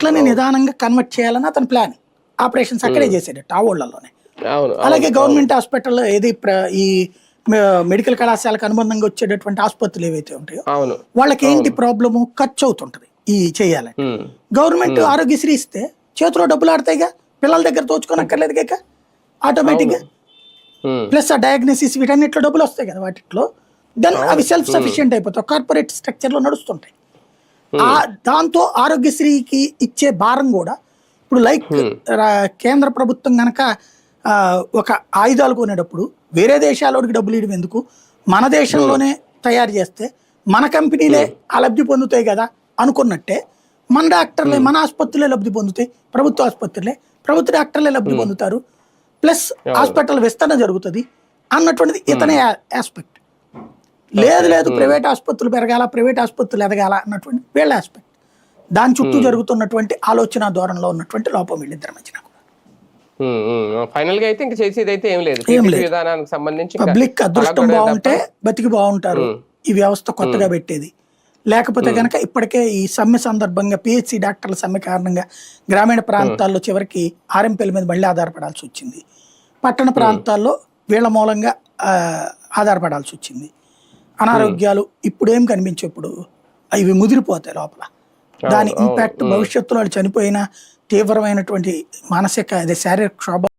అట్లనే నిదానంగా కన్వర్ట్ చేయాలని అతని ప్లాన్ ఆపరేషన్స్ అక్కడే చేసేటట్టు ఆ ఊళ్ళలోనే అలాగే గవర్నమెంట్ హాస్పిటల్లో ఏది ఈ మెడికల్ కళాశాలకు అనుబంధంగా వచ్చేటటువంటి ఆసుపత్రులు ఏవైతే ఉంటాయో వాళ్ళకి ఏంటి ప్రాబ్లము ఖర్చు అవుతుంటది ఈ చేయాలని గవర్నమెంట్ ఆరోగ్యశ్రీ ఇస్తే చేతిలో డబ్బులు ఆడతాయిగా? పిల్లల దగ్గర తోచుకోనక్కర్లేదు కాక ఆటోమేటిక్గా ప్లస్ ఆ డయాగ్నోసిస్ వీటన్నిటిలో డబ్బులు వస్తాయి కదా వాటిలో దెన్ అవి సెల్ఫ్ సఫిషియెంట్ అయిపోతాయి. కార్పొరేట్ స్ట్రక్చర్లో నడుస్తుంటాయి. దాంతో ఆరోగ్యశ్రీకి ఇచ్చే భారం కూడా ఇప్పుడు లైక్ కేంద్ర ప్రభుత్వం గనక ఆ, ఒక ఆయుధాలు కొనేటప్పుడు వేరే దేశాలోకి డబ్బులు ఇవ్వడం ఎందుకు? మన దేశంలోనే తయారు చేస్తే మన కంపెనీలే ఆ లబ్ధి పొందుతాయి కదా అనుకున్నట్టే మన డాక్టర్లే మన ఆసుపత్రులే లబ్ధి పొందుతాయి ప్రభుత్వ ఆసుపత్రులే ప్రభుత్వ డాక్టర్లే లబ్ధి పొందుతారు. ప్లస్ హాస్పిటల్ విస్తరణ జరుగుతుంది అన్నటువంటిది ఇతనే ఆస్పెక్ట్. లేదు లేదు ప్రైవేట్ ఆసుపత్రులు పెరగాల ప్రైవేట్ ఆసుపత్రులు ఎదగాల అన్నటువంటి వీళ్ళ ఆస్పెక్ట్ దాని చుట్టూ జరుగుతున్నటువంటి ఆలోచన ధోరణిలో ఉన్నటువంటి లోపం వీళ్ళిద్దరి మధ్యన. ఫైనల్గా అయితే ఇంకా చేసేది అయితే ఏం లేదు. విధానానికి సంబంధించి పబ్లిక్ అదృష్టం బాగుంటే బతికి బాగుంటారు. ఈ వ్యవస్థ కొత్తగా పెట్టేది. లేకపోతే కనుక ఇప్పటికే ఈ సమ్మె సందర్భంగా పిహెచ్సి డాక్టర్ల సమ్మె కారణంగా గ్రామీణ ప్రాంతాల్లో చివరికి ఆర్ఎంపీల మీద మళ్ళీ ఆధారపడాల్సి వచ్చింది. పట్టణ ప్రాంతాల్లో వీళ్ళ మూలంగా ఆధారపడాల్సి వచ్చింది. అనారోగ్యాలు ఇప్పుడు ఏం కనిపించే ఇప్పుడు ఇవి ముదిరిపోతాయి లోపల. దాని ఇంపాక్ట్ భవిష్యత్తులో చనిపోయిన తీవ్రమైనటువంటి మానసిక అదే శారీరక క్షోభ